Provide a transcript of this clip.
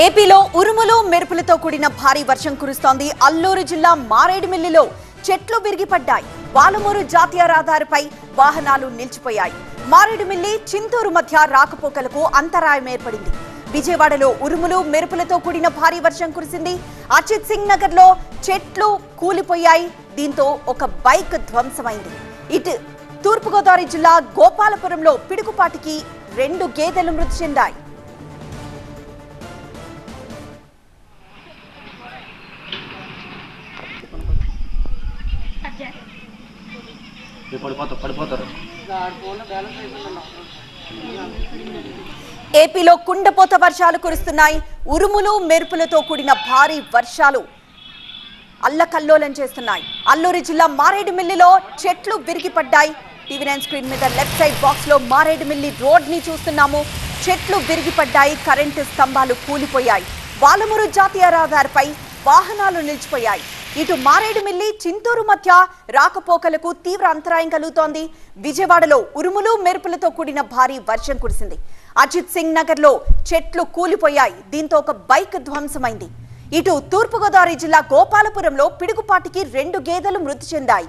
ఏపీలో ఉరుములు మెరుపులతో కూడిన భారీ వర్షం కురుస్తోంది. అల్లూరు జిల్లా మారేడుమిల్లిలో చెట్లు విరిగిపడ్డాయి. వాలమూరు జాతీయ రహదారిపై వాహనాలు నిలిచిపోయాయి. మారేడుమిల్లి చింతూరు మధ్య రాకపోకలకు అంతరాయం ఏర్పడింది. విజయవాడలో ఉరుములు మెరుపులతో కూడిన భారీ వర్షం కురిసింది. అచిత్ సింగ్ నగర్లో చెట్లు కూలిపోయాయి. దీంతో ఒక బైక్ ధ్వంసమైంది. ఇటు తూర్పుగోదావరి జిల్లా గోపాలపురంలో పిడుగుపాటికి రెండు గేదెలు మృతి చెందాయి. పడిపోతారు పడిపోతారు. ఏపీలో కుండపోత వర్షాలు కురుస్తున్నాయి. ఉరుములు మెరుపులతో కూడిన భారీ వర్షాలు అల్లకల్లోలం చేస్తున్నాయి. అల్లూరి జిల్లా మారేడుమిల్లిలో చెట్లు విరిగిపడ్డాయి. టీవీ నైన్ స్క్రీన్ మీద లెఫ్ట్ సైడ్ బాక్స్లో మారేడుమిల్లి రోడ్ని చూస్తున్నాము. చెట్లు విరిగిపడ్డాయి కరెంటు స్తంభాలు కూలిపోయాయి. వాలమూరు జాతీయ రహదారిపై వాహనాలు నిలిచిపోయాయి. ఇటు మారేడుమిల్లి చింతూరు మధ్య రాకపోకలకు తీవ్ర అంతరాయం కలుగుతోంది. విజయవాడలో ఉరుములు మెరుపులతో కూడిన భారీ వర్షం కురిసింది. అజిత్ సింగ్ నగర్లో చెట్లు కూలిపోయాయి. దీంతో ఒక బైక్ ధ్వంసమైంది. ఇటు తూర్పుగోదావరి జిల్లా గోపాలపురంలో పిడుగుపాటికి రెండు గేదెలు మృతి చెందాయి.